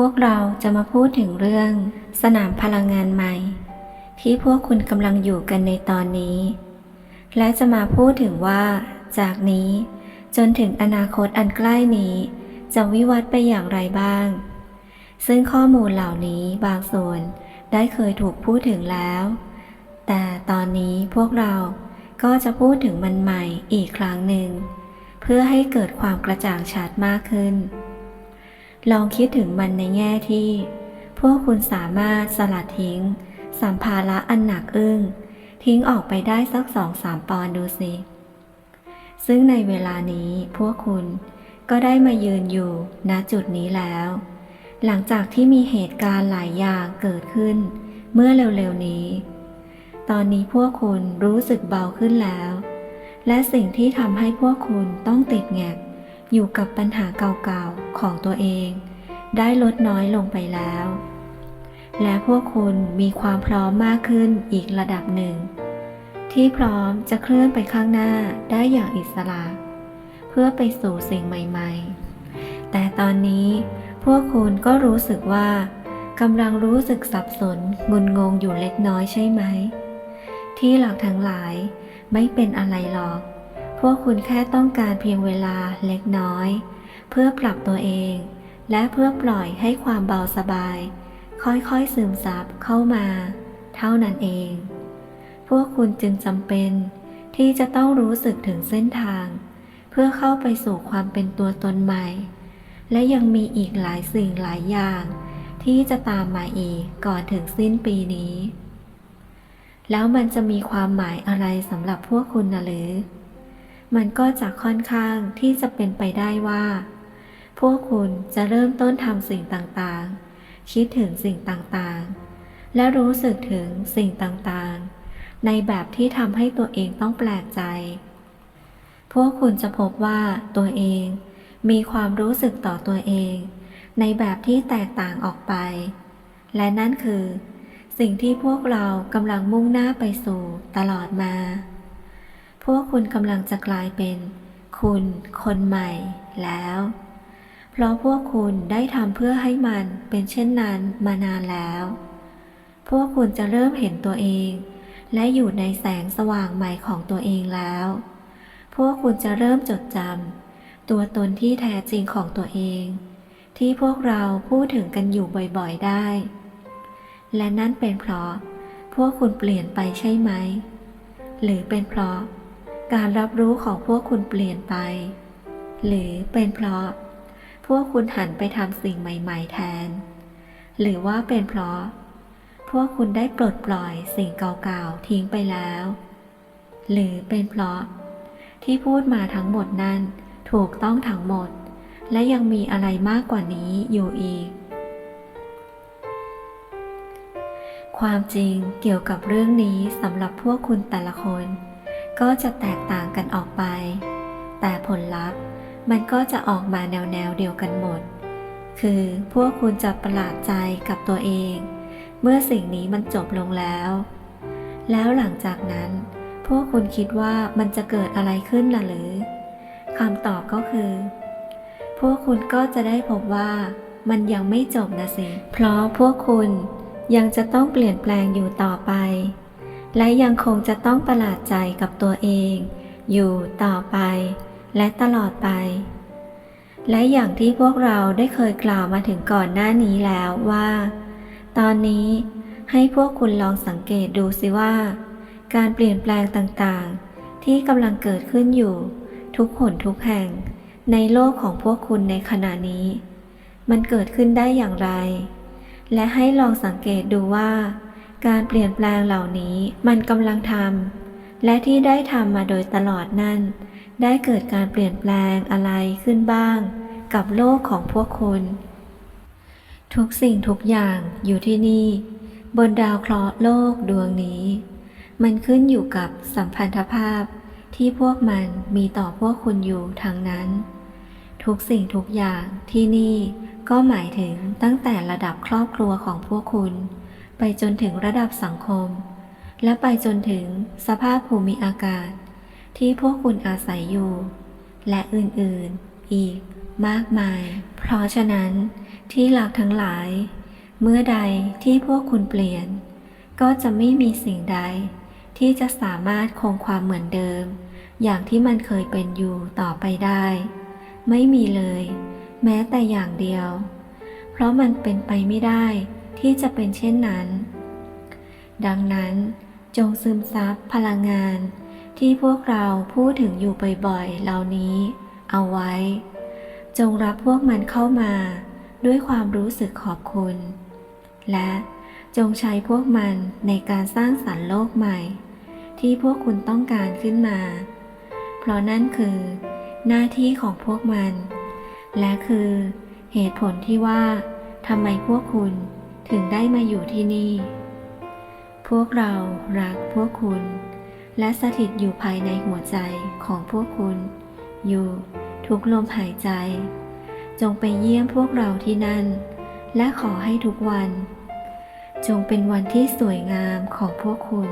พวกเราจะมาพูดถึงเรื่องสนามพลังงานใหม่ ที่พวกคุณกำลังอยู่กันในตอนนี้ และจะมาพูดถึงว่า จากนี้ จนถึงอนาคตอันใกล้นี้ จะวิวัฒน์ไปอย่างไรบ้าง ซึ่งข้อมูลเหล่านี้บางส่วนได้เคยถูกพูดถึงแล้ว แต่ตอนนี้พวกเราก็จะพูดถึงมันใหม่อีกครั้งหนึ่ง เพื่อให้เกิดความกระจ่างชัดมากขึ้น ลองคิดถึงมันในแง่ที่ พวกคุณสามารถสลัดทิ้ง สัมภาระอันหนักอึ้ง ทิ้งออกไปได้สักสองสามปอนดูสิ ซึ่งในเวลานี้พวกคุณก็ได้มายืนอยู่ณจุดนี้แล้ว หลังจากที่มีเหตุการณ์หลายอย่างเกิดขึ้น เมื่อเร็วๆนี้ ตอนนี้พวกคุณรู้สึกเบาขึ้นแล้ว และสิ่งที่ทำให้พวกคุณต้องติดแงก อยู่กับปัญหาเก่าๆของตัวเอง ได้ลดน้อยลงไปแล้ว และพวกคุณมีความพร้อมมากขึ้นอีกระดับหนึ่ง ที่พร้อมจะเคลื่อนไปข้างหน้าได้อย่างอิสระ เพื่อไปสู่สิ่งใหม่ๆ แต่ตอนนี้พวกคุณก็รู้สึกว่ากำลังรู้สึกสับสนงุนงงอยู่เล็กน้อยใช่ไหม ที่หลักทั้งหลายไม่เป็นอะไรหรอก วกคุณแค่ต้องการเพียงเวลาเล็กน้อย เพื่อปรับตัวเอง และเพื่อปล่อยให้ความเบาสบาย ค่อยๆซึมซับเข้ามา เท่านั้นเอง พวกคุณจึงจำเป็น ที่จะต้องรู้สึกถึงเส้นทาง เพื่อเข้าไปสู่ความเป็นตัวตนใหม่ และยังมีอีกหลายสิ่งหลายอย่าง ที่จะตามมาอีกก่อนถึงสิ้นปีนี้ แล้วมันจะมีความหมายอะไรสำหรับพวกคุณนะหรือ มันก็จะค่อนข้างที่จะเป็นไปได้ว่า พวกคุณจะเริ่มต้นทำสิ่งต่างๆ คิดถึงสิ่งต่างๆ และรู้สึกถึงสิ่งต่างๆ ในแบบที่ทำให้ตัวเองต้องแปลกใจ พวกคุณจะพบว่าตัวเองมีความรู้สึกต่อตัวเอง ในแบบที่แตกต่างออกไป และนั่นคือ สิ่งที่พวกเรากำลังมุ่งหน้าไปสู่ตลอดมา พวกคุณกำลังจะกลายเป็น คุณ คนใหม่ แล้ว เพราะพวกคุณได้ทำเพื่อให้มันเป็นเช่นนั้นมานานแล้ว พวกคุณจะเริ่มเห็นตัวเอง และอยู่ในแสงสว่างใหม่ของตัวเองแล้ว พวกคุณจะเริ่มจดจำตัวตนที่แท้จริงของตัวเอง ที่พวกเราพูดถึงกันอยู่บ่อยๆได้ และนั่นเป็นเพราะ พวกคุณเปลี่ยนไปใช่ไหม หรือเป็นเพราะ การรับรู้ของพวกคุณเปลี่ยนไป หรือเป็นเพราะ พวกคุณหันไปทำสิ่งใหม่ ๆ แทน หรือว่าเป็นเพราะ พวกคุณได้ปลดปล่อยสิ่งเก่าๆทิ้งไปแล้ว หรือเป็นเพราะ ที่พูดมาทั้งหมดนั้นถูกต้องทั้งหมด และยังมีอะไรมากกว่านี้อยู่อีก ความจริงเกี่ยวกับเรื่องนี้สำหรับพวกคุณแต่ละคน ก็จะแตกต่างกันออกไป แต่ผลลัพธ์มันก็จะออกมาแนวแนวเดียวกันหมด คือพวกคุณจะประหลาดใจกับตัวเอง เมื่อสิ่งนี้มันจบลงแล้ว แล้วหลังจากนั้น พวกคุณคิดว่ามันจะเกิดอะไรขึ้นล่ะหรือคำตอบก็คือ พวกคุณก็จะได้พบว่ามันยังไม่จบนะสิ เพราะพวกคุณยังจะต้องเปลี่ยนแปลงอยู่ต่อไป และยังคงจะต้องประหลาดใจกับตัวเอง อยู่ต่อไป และตลอดไป และอย่างที่พวกเราได้เคยกล่าวมาถึงก่อนหน้านี้แล้วว่า ตอนนี้ให้พวกคุณลองสังเกตดูสิว่า การเปลี่ยนแปลงต่างๆ ที่กำลังเกิดขึ้นอยู่ ทุกหนทุกแห่ง ในโลกของพวกคุณในขณะนี้ มันเกิดขึ้นได้อย่างไร และให้ลองสังเกตดูว่า การเปลี่ยนแปลงเหล่านี้มันกำลังทำและที่ได้ทำมาโดยตลอดนั่นได้เกิดการเปลี่ยนแปลงอะไรขึ้นบ้าง กับโลกของพวกคุณ ทุกสิ่งทุกอย่างอยู่ที่นี่ บนดาวเคราะห์โลกดวงนี้ มันขึ้นอยู่กับสัมพันธภาพที่พวกมันมีต่อพวกคุณอยู่ทางนั้น ทุกสิ่งทุกอย่างที่นี่ก็หมายถึงตั้งแต่ระดับครอบครัวของพวกคุณ ไปจนถึงระดับสังคม และไปจนถึงสภาพภูมิอากาศ ที่พวกคุณอาศัยอยู่ และอื่นๆ อีกมากมาย เพราะฉะนั้นที่หลักทั้งหลาย เมื่อใดที่พวกคุณเปลี่ยน ก็จะไม่มีสิ่งใด ที่จะสามารถคงความเหมือนเดิม อย่างที่มันเคยเป็นอยู่ต่อไปได้ ไม่มีเลย แม้แต่อย่างเดียว เพราะมันเป็นไปไม่ได้ ที่จะเป็นเช่นนั้น ดังนั้นจงซึมซับพลังงานที่พวกเราพูดถึงอยู่บ่อยๆ เหล่านี้ เอาไว้ จงรับพวกมันเข้ามาด้วยความรู้สึกขอบคุณ และจงใช้พวกมันในการสร้างสรรค์โลกใหม่ ที่พวกคุณต้องการขึ้นมา เพราะนั่นคือ หน้าที่ของพวกมัน และคือ เหตุผลที่ว่าทำไมพวกคุณ ถึงได้มาอยู่ที่นี่ พวกเรารักพวกคุณ และสถิตอยู่ภายในหัวใจของพวกคุณ อยู่ทุกลมหายใจ จงไปเยี่ยมพวกเราที่นั่น และขอให้ทุกวัน จงเป็นวันที่สวยงามของพวกคุณ